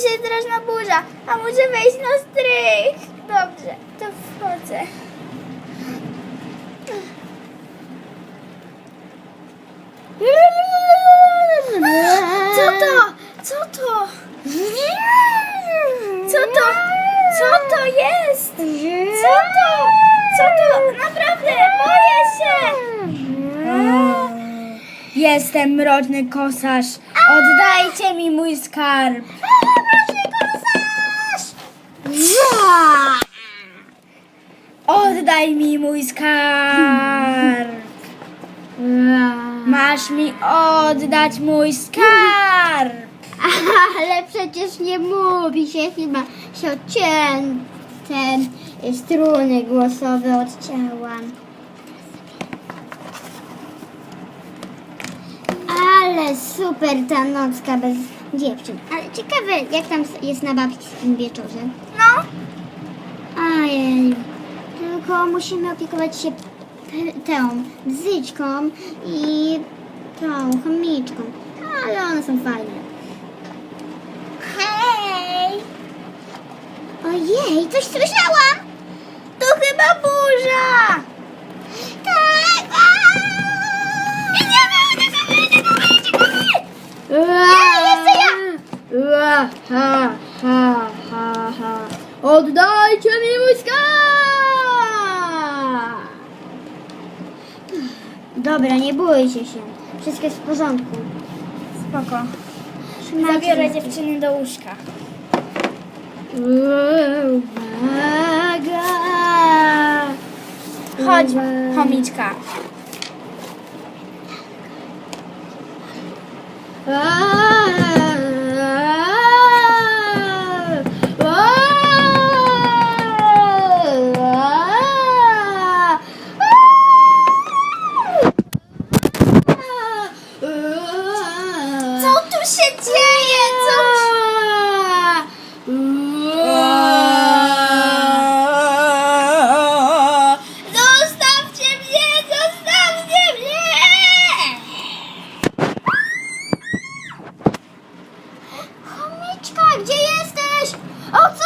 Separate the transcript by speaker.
Speaker 1: dzisiaj straszna burza, a muszę wejść na strych. Dobrze, to wchodzę. Co to? Co to? Co to? Co to jest? Co to? Co to? Naprawdę, boję się! Jestem mroczny kosarz. Oddajcie mi mój skarb. Mroczny kosarz! Oddaj mi mój skarb. Masz mi oddać mój skarb.
Speaker 2: Ale przecież nie mówi się chyba się odcięłem te struny głosowe odcięłam. Ale super ta nocka bez dziewczyn. Ale ciekawe jak tam jest na babskim wieczorze.
Speaker 1: No,
Speaker 2: Ojej. Tylko musimy opiekować się tą bzyczką i tą chomiczką. Ale one są fajne.
Speaker 1: hej!
Speaker 2: Ojej, coś słyszałam!
Speaker 1: To chyba burza! Ha, ha, ha, ha, ha. Oddajcie mi mój skarb!
Speaker 2: Dobra, nie bójcie się. Wszystko jest w porządku.
Speaker 1: Spoko.
Speaker 2: Trzymajcie
Speaker 1: Zabiorę
Speaker 2: się.
Speaker 1: dziewczyny do łóżka.
Speaker 2: Uwaga!
Speaker 1: Chodź,
Speaker 2: Uwaga.
Speaker 1: chomiczka. Co Oh,